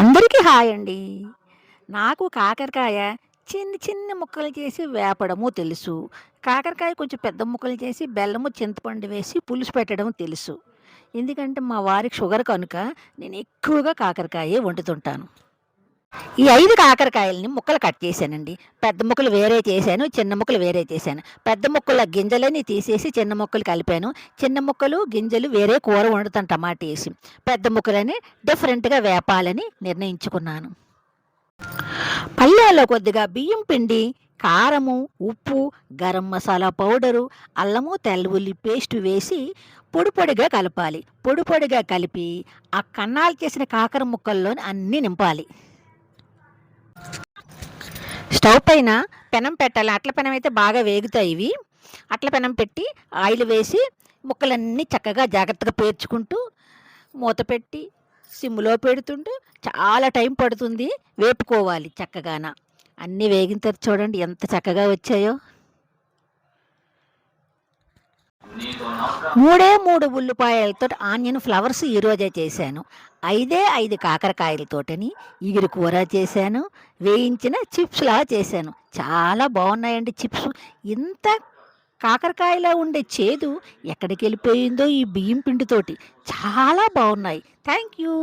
అందరికీ హాయ్ అండి. నాకు కాకరకాయ చిన్న చిన్న ముక్కలు చేసి వేపడము తెలుసు. కాకరకాయ కొంచెం పెద్ద ముక్కలు చేసి బెల్లము చింతపండు వేసి పులుసు పెట్టడం తెలుసు. ఎందుకంటే మా వారికి షుగర్ కనుక నేను ఎక్కువగా కాకరకాయే వండుతుంటాను. ఈ ఐదు కాకరకాయలని ముక్కలు కట్ చేశానండి. పెద్ద ముక్కలు వేరే చేశాను చిన్న ముక్కలు వేరే చేశాను. పెద్ద ముక్కల గింజలని తీసేసి చిన్న ముక్కలు కలిపాను. చిన్న ముక్కలు గింజలు వేరే కూర వండుతాను టమాటా వేసి. పెద్ద ముక్కలని డిఫరెంట్గా వేపాలని నిర్ణయించుకున్నాను. పల్లెల్లో కొద్దిగా బియ్యం పిండి కారము ఉప్పు గరం మసాలా పౌడరు అల్లము తెల్లవుల్లి పేస్ట్ వేసి పొడి పొడిగా కలపాలి. పొడి పొడిగా కలిపి ఆ కన్నాలు చేసిన కాకర ముక్కల్లోని అన్నీ నింపాలి. స్టవ్ పైన పెనం పెట్టాలి. అట్ల పెనం అయితే బాగా వేగుతాయి ఇవి. అట్ల పెనం పెట్టి ఆయిల్ వేసి ముక్కలన్నీ చక్కగా జాగ్రత్తగా పేర్చుకుంటూ మూత పెట్టి సిమ్లో పెడుతుంటూ చాలా టైం పడుతుంది వేపుకోవాలి చక్కగాన. అన్నీ వేగిన తర్వాత చూడండి ఎంత చక్కగా వచ్చాయో. మూడే మూడు ఉల్లిపాయలతో ఆనియన్ ఫ్లవర్స్ ఈరోజే చేశాను. ఐదే ఐదు కాకరకాయలతోటని ఇగురు కూర చేశాను. వేయించిన చిప్స్లా చేశాను. చాలా బాగున్నాయండి చిప్స్. ఇంత కాకరకాయలో ఉండే చేదు ఎక్కడికి వెళ్ళిపోయిందో ఈ బియ్యం పిండితోటి. చాలా బాగున్నాయి. Thank you